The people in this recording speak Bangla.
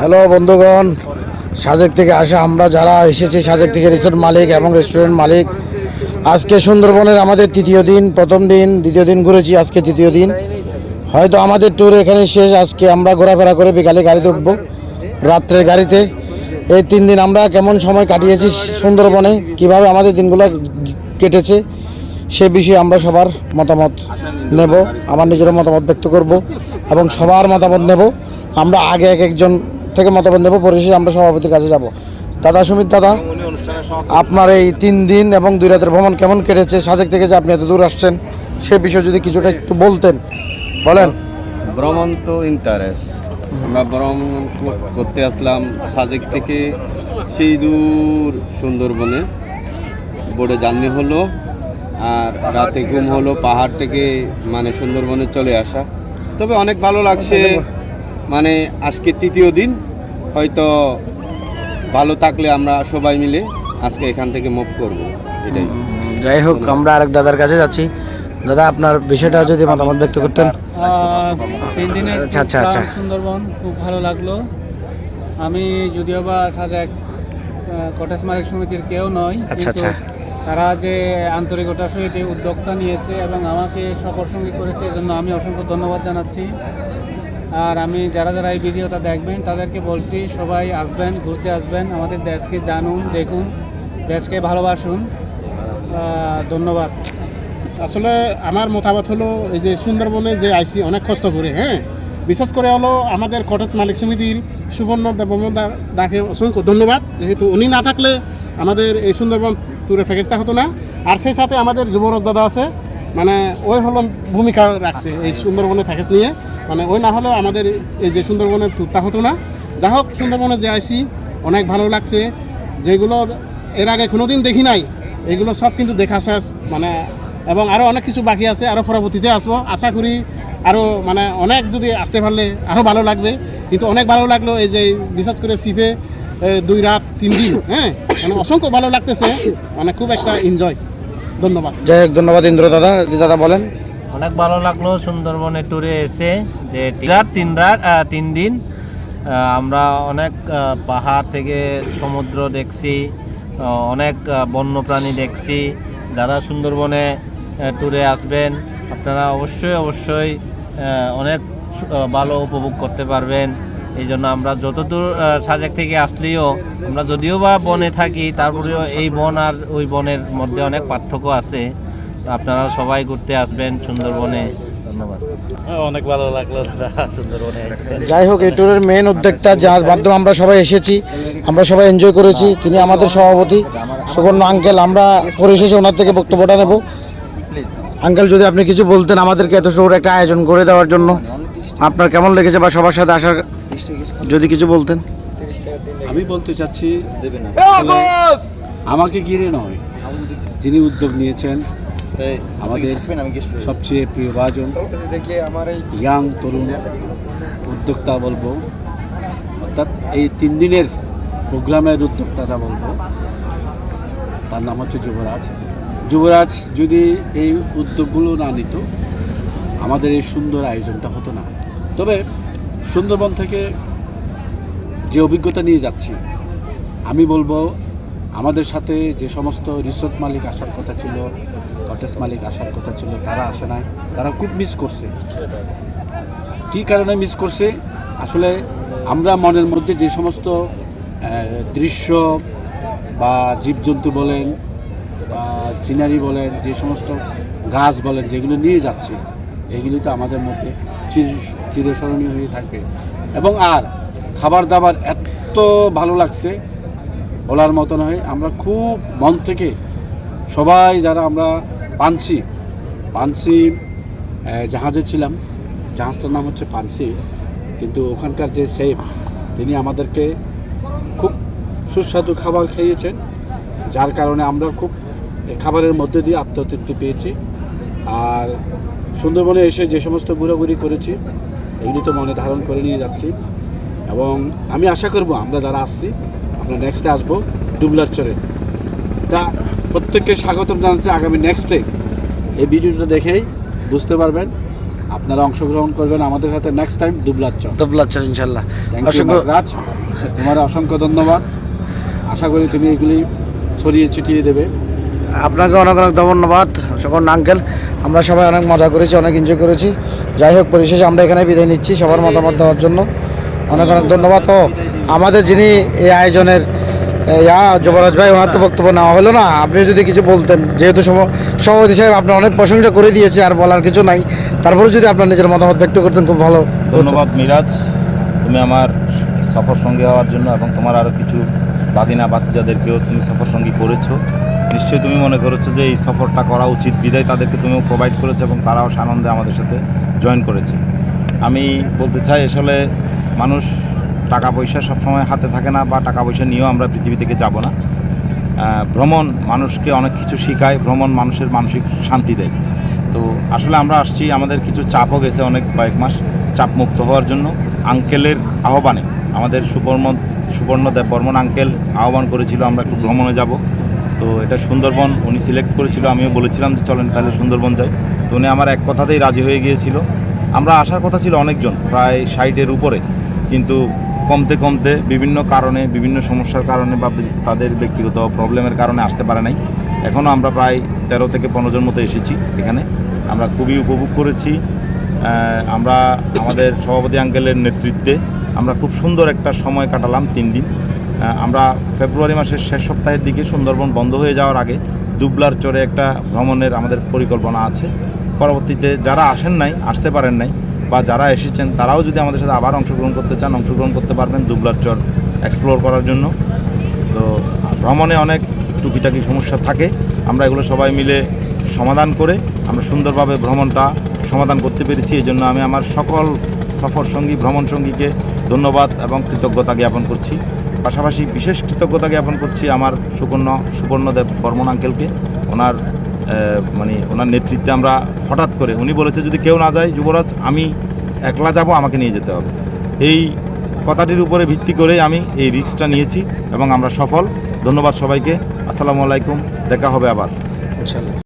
হ্যালো বন্ধুগণ, সাজেক থেকে আসা আমরা যারা এসেছি, সাজেক থেকে রিসোর্ট মালিক এবং রেস্টুরেন্ট মালিক। আজকে সুন্দরবনের আমাদের তৃতীয় দিন, প্রথম দিন, দ্বিতীয় দিন ঘুরেছি, আজকে তৃতীয় দিন। হয়তো আমাদের ট্যুর এখানে শেষ, আজকে আমরা ঘোরাফেরা করে বিকালে গাড়িতে উঠবো, রাত্রের গাড়িতে। এই তিন দিন আমরা কেমন সময় কাটিয়েছি সুন্দরবনে, কীভাবে আমাদের দিনগুলো কেটেছে, সে বিষয়ে আমরা সবার মতামত নেব, আমার নিজের মতামত ব্যক্ত করব এবং সবার মতামত নেব। আমরা আগে এক একজন থেকে মতামত নেব, পরিশেষে আমরা সভাপতির কাছে যাব। দাদা সুমিত দাদা, আপনার এই তিন দিন এবং দুই রাতের ভ্রমণ কেমন কেটেছে? সাজেক থেকে যে আপনি এত দূর আসছেন, সে বিষয়ে যদি কিছুটা একটু বলতেন। বলেন। ভ্রমণ তো ইন্টারেস্ট আমরা ভ্রমণ করতে আসলাম সাজেক থেকে সেই দূর সুন্দরবনে। বোর্ডে জার্নি হলো, আর রাতে ঘুম হলো পাহাড় থেকে মানে সুন্দরবনে চলে আসা। তবে অনেক ভালো লাগছে। মানে আজকে তৃতীয় দিন হয়তো ভালো থাকলে আমরা সবাই মিলে আজকে এখান থেকে মুভ করব। এটাই। যাই হোক আমরা আরেক দাদার কাছে যাচ্ছি। দাদা আপনার বিষয়টা যদি মতামত ব্যক্ত করতেন। তিন দিনের আচ্ছা, আচ্ছা, আচ্ছা। সুন্দরবন খুব ভালো লাগল। আমি যদিও বা সাজেক কটেজ মালিক সমিতির কেউ নয় আচ্ছা, আচ্ছা। তারা যে আন্তরিকতার সহিত উদ্যোগটা নিয়েছে এবং আমাকে সফর সঙ্গী করেছে এজন্য আমি অসংখ্য ধন্যবাদ জানাচ্ছি। আর আমি যারা যারা এই ভিডিওটা দেখবেন, তাদেরকে বলছি, সবাই আসবেন, ঘুরতে আসবেন, আমাদের দেশকে জানুন, দেখুন, দেশকে ভালোবাসুন। ধন্যবাদ। আসলে আমার মতামত হলো, এই যে সুন্দরবনে যে আইসি, অনেক কষ্ট করে হ্যাঁ? বিশেষ করে হলো আমাদের কটেজ মালিক সমিতির সুবর্ণ দেবমদা দাকে অসংখ্য ধন্যবাদ। যেহেতু উনি না থাকলে আমাদের এই সুন্দরবন ট্যুরের প্যাকেজটা হতো না। আর সেই সাথে আমাদের যুবরাজ দাদা আছে মানে ওই হলো ভূমিকা রাখছে এই সুন্দরবনের প্যাকেজ নিয়ে। মানে ওই না হলেও আমাদের এই যে সুন্দরবনের ট্যুরটা হতো না। যা হোক, সুন্দরবনে যে আইসি, অনেক ভালো লাগছে। যেগুলো এর আগে কোনোদিন দেখি নাই, এগুলো সব কিন্তু দেখা শেষ। মানে এবং আরও অনেক কিছু বাকি আছে আরও পরবর্তীতে আসব। আশা করি আরও মানে অনেক যদি আসতে পারলে আরও ভালো লাগবে। কিন্তু অনেক ভালো লাগল এই যে, বিশেষ করে সিপে দুই রাত, তিন দিন হ্যাঁ? মানে অসংখ্য ভালো লাগতেছে। মানে খুব একটা এনজয় ধন্যবাদ। ধন্যবাদ ইন্দ্র দাদা। দাদা বলেন। অনেক ভালো লাগল সুন্দরবনে ট্যুরে এসে যে রাত তিন রাত তিন দিন আমরা অনেক পাহাড় থেকে সমুদ্র দেখছি অনেক আহ, বন্যপ্রাণী দেখছি। যারা সুন্দরবনে ট্যুরে আসবেন আপনারা অবশ্যই অবশ্যই অনেক ভালো উপভোগ করতে পারবেন। এই জন্য আমরা যতদূর সাজেক থেকে আসলেও আমরা যদিও বা বনে থাকি তারপরেও এই বন আর ওই বনের মধ্যে অনেক পার্থক্য আছে। আপনারা সবাই ঘুরতে আসবেন সুন্দরবনে। ধন্যবাদ। অনেক ভালো লাগল সুন্দরবনে। যাই হোক এই ট্যুরের মেন উদ্যোক্তা যার মাধ্যমে আমরা সবাই এসেছি আমরা সবাই এনজয় করেছি তিনি আমাদের সভাপতি। সুবর্ণ আঙ্কেল আমরা পরিশেষে ওনার থেকে বক্তব্যটা নেব। আঙ্কেল যদি আপনি কিছু বলতেন আমাদেরকে এত সুন্দর একটা আয়োজন করে দেওয়ার জন্য। আপনার কেমন লেগেছে বা সবার সাথে আসার যদি কিছু বলতেন? আমি বলতে চাচ্ছি আমাকে ঘিরে নয় যিনি উদ্যোগ নিয়েছেন আমাদের সবচেয়ে প্রিয় ভাজন ইয়াং তরুণ উদ্যোক্তা বলব। অর্থাৎ এই তিন দিনের প্রোগ্রামের উদ্যোক্তাটা বলব। তার নাম হচ্ছে যুবরাজ। যুবরাজ যদি এই উদ্যোগগুলো না নিত আমাদের এই সুন্দর আয়োজনটা হতো না। তবে সুন্দরবন থেকে যে অভিজ্ঞতা নিয়ে যাচ্ছি আমি বলব আমাদের সাথে যে সমস্ত রিসোর্ট মালিক আসার কথা ছিল কটেজ মালিক আসার কথা ছিল, তারা আসে নাই, তারা খুব মিস করছে। কী কারণে মিস করছে? আসলে আমরা মনের মধ্যে যে সমস্ত দৃশ্য বা জীবজন্তু বলেন বা সিনারি বলেন, যে সমস্ত গাছ বলেন, যেগুলো নিয়ে যাচ্ছে, এগুলি তো আমাদের মধ্যে চির, চিরস্মরণীয় হয়ে থাকবে। এবং আর খাবার দাবার এত ভালো লাগছে, বলার মতো নয়, আমরা খুব মন থেকে সবাই যারা আমরা পানসি পানসি জাহাজে ছিলাম। জাহাজটার নাম হচ্ছে পানসি, কিন্তু ওখানকার যে সেফ তিনি আমাদেরকে খুব সুস্বাদু খাবার খাইয়েছেন যার কারণে আমরা খুব খাবারের মধ্যে দিয়ে আত্মতৃপ্তি পেয়েছি। আর সুন্দরবনে এসে যে সমস্ত ঘোরাঘুরি করেছি, এগুলি তো মনে ধারণ করে নিয়ে যাচ্ছি। এবং আমি আশা করব আমরা যারা আসছি, আমরা নেক্সটে আসব ডুবলার চরে। তা প্রত্যেককে স্বাগতম জানাচ্ছি আগামী নেক্সটে এই ভিডিওটা দেখেই বুঝতে পারবেন আপনারা অংশগ্রহণ করবেন আমাদের সাথে নেক্সট টাইম দুবলার চক দুবলাচ্ছর ইনশাল্লাহ। অসংখ্য রাজ তোমার অসংখ্য ধন্যবাদ। আশা করি তুমি এগুলি ছড়িয়ে ছিটিয়ে দেবে। আপনাকে অনেক অনেক ধন্যবাদ সকল আঙ্কেল আমরা সবাই অনেক মজা করেছি অনেক এনজয় করেছি। যাই হোক পরিশেষে আমরা এখানে বিদায় নিচ্ছি সবার মতামত দেওয়ার জন্য। অনেক অনেক ধন্যবাদ। ও আমাদের যিনি এই আয়োজনের ইয়া, যুবরাজ ভাই, ওনার তো বক্তব্য নেওয়া হলো না। আপনি যদি কিছু বলতেন, যেহেতু সভ- সভাপতি সাহেব আপনি অনেক প্রশংসা করে দিয়েছে, আর বলার কিছু নাই। তারপরে যদি আপনার নিজের মতামত ব্যক্ত করতেন, খুব ভালো ধন্যবাদ, মিরাজ। তুমি আমার সফর সঙ্গী হওয়ার জন্য এবং তোমার আরও কিছু বাগিনা বাতিজাদেরকেও তুমি সফর সঙ্গী করেছ, নিশ্চয়ই তুমি মনে করেছ যে এই সফরটা করা উচিত। বিদায় তাদেরকে তুমিও প্রোভাইড করেছ এবং তারাও সানন্দে আমাদের সাথে জয়েন করেছে। আমি বলতে চাই, আসলে মানুষ টাকা পয়সা সবসময় হাতে থাকে না বা টাকা পয়সা নিয়েও আমরা পৃথিবী থেকে যাব না। ভ্রমণ মানুষকে অনেক কিছু শেখায়, ভ্রমণ মানুষের মানসিক শান্তি দেয়। তো আসলে আমরা আসছি, আমাদের কিছু চাপও গেছে অনেক কয়েক মাস, চাপ মুক্ত হওয়ার জন্য। আঙ্কেলের আহ্বানে, আমাদের সুবর্ণ সুবর্ণ দেব বর্মন আঙ্কেল আহ্বান করেছিল আমরা একটু ভ্রমণে যাব। তো এটা সুন্দরবন, উনি সিলেক্ট করেছিল, আমিও বলেছিলাম যে চলেন তাহলে সুন্দরবন যাই। তো উনি আমার এক কথাতেই রাজি হয়ে গিয়েছিল। আমরা আসার কথা ছিল অনেকজন, প্রায় ষাটের উপরে। কিন্তু কমতে কমতে বিভিন্ন কারণে, বিভিন্ন সমস্যার কারণে বা তাদের ব্যক্তিগত প্রবলেমের কারণে আসতে পারে নাই। এখনও আমরা প্রায় তেরো থেকে পনেরো জন মতো এসেছি এখানে। আমরা খুবই উপভোগ করেছি। আমরা আমাদের সভাপতি আঙ্কেলের নেতৃত্বে আমরা খুব সুন্দর একটা সময় কাটালাম তিন দিন। আমরা ফেব্রুয়ারি মাসের শেষ সপ্তাহের দিকে সুন্দরবন বন্ধ হয়ে যাওয়ার আগে দুবলার চরে একটা ভ্রমণের আমাদের পরিকল্পনা আছে। পরবর্তীতে যারা আসেন নাই, আসতে পারেন নাই বা যারা এসেছেন, তারাও যদি আমাদের সাথে আবার অংশগ্রহণ করতে চান, অংশগ্রহণ করতে পারবেন দুবলার চর এক্সপ্লোর করার জন্য। তো ভ্রমণে অনেক টুকিটাকি সমস্যা থাকে। আমরা এগুলো সবাই মিলে সমাধান করে আমরা সুন্দরভাবে ভ্রমণটা সমাধান করতে পেরেছি। এই জন্য আমি আমার সকল সফর সঙ্গী ভ্রমণ সঙ্গীকে ধন্যবাদ এবং কৃতজ্ঞতা জ্ঞাপন করছি। পাশাপাশি বিশেষ কৃতজ্ঞতা জ্ঞাপন করছি আমার সুবর্ণ সুবর্ণদেব বর্মন আঙ্কেলকে ওনার মানে ওনার নেতৃত্বে আমরা হঠাৎ করে, উনি বলেছে যদি কেউ না যায়, যুবরাজ, আমি একলা যাব, আমাকে নিয়ে যেতে হবে। এই কথাটির উপরে ভিত্তি করে আমি এই রিক্সটা নিয়েছি এবং আমরা সফল। ধন্যবাদ সবাইকে। আসসালামু আলাইকুম। দেখা হবে আবার। ইনশাল্লাহ।